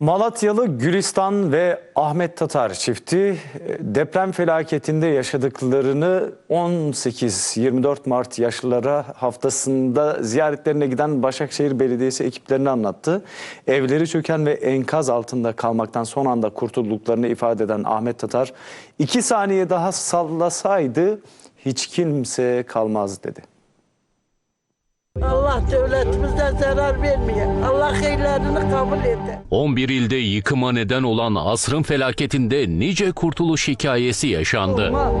Malatyalı Gülistan ve Ahmet Tatar çifti e, deprem felaketinde yaşadıklarını 18-24 Mart yaşlılara haftasında ziyaretlerine giden Başakşehir Belediyesi ekiplerine anlattı. Evleri çöken ve enkaz altında kalmaktan son anda kurtulduklarını ifade eden Ahmet Tatar, iki saniye daha sallasaydı hiç kimse kalmaz dedi. Allah devletimize zarar vermiyor. Allah hayırlarını kabul eder. 11 ilde yıkıma neden olan asrın felaketinde nice kurtuluş hikayesi yaşandı. Ama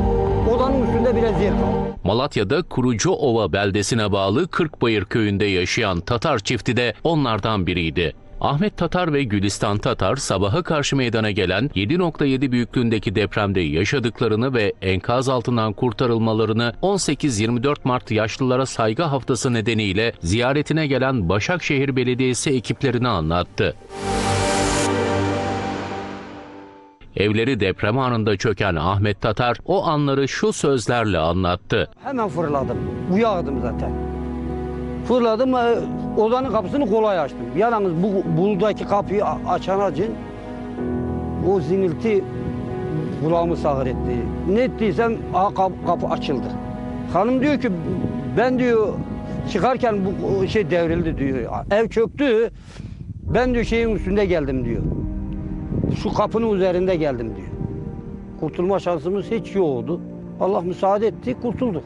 odanın üstünde biraz yer kaldı. Malatya'da Kurucuova beldesine bağlı Kırkbayır köyünde yaşayan Tatar çifti de onlardan biriydi. Ahmet Tatar ve Gülistan Tatar sabaha karşı meydana gelen 7.7 büyüklüğündeki depremde yaşadıklarını ve enkaz altından kurtarılmalarını 18-24 Mart Yaşlılara Saygı Haftası nedeniyle ziyaretine gelen Başakşehir Belediyesi ekiplerine anlattı. Evleri deprem anında çöken Ahmet Tatar o anları şu sözlerle anlattı. Hemen fırladım. Uyardım zaten. Fırladım, e, odanın kapısını kolay açtım. Yalnız bu buradaki kapıyı açan acın o zinilti kulağımı sağır etti. Ne ettiysem aha, kap- kapı açıldı. Hanım diyor ki ben diyor çıkarken bu şey devrildi diyor. Ev çöktü. Ben diyor şeyin üstünde geldim diyor. Şu kapının üzerinde geldim diyor. Kurtulma şansımız hiç yoktu. Allah müsaade etti, kurtulduk.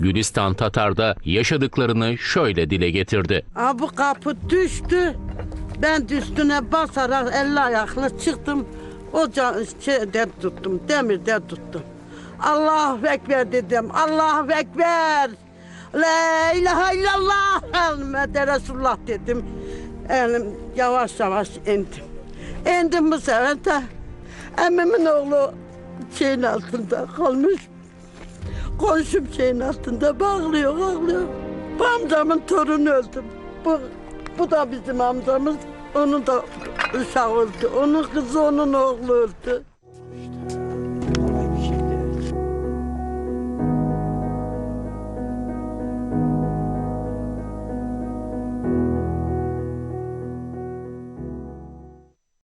Gülistan Tatar da yaşadıklarını şöyle dile getirdi. Aa, bu kapı düştü. Ben üstüne basarak elli ayaklı çıktım. O can, şeyden tuttum, demirden tuttum. Allahu Ekber dedim. Allahu Ekber. La ilahe illallah. Muhammed Resulullah dedim. Elim yavaş yavaş indim. İndim bu sefer de emmimin oğlu şeyin altında kalmış. Koşup şeyin altında bağlıyor, bağlıyor. Bu amcamın torunu öldü. Bu, bu da bizim amcamız. Onun da uşağı öldü. Onun kızı, onun oğlu öldü. İşte,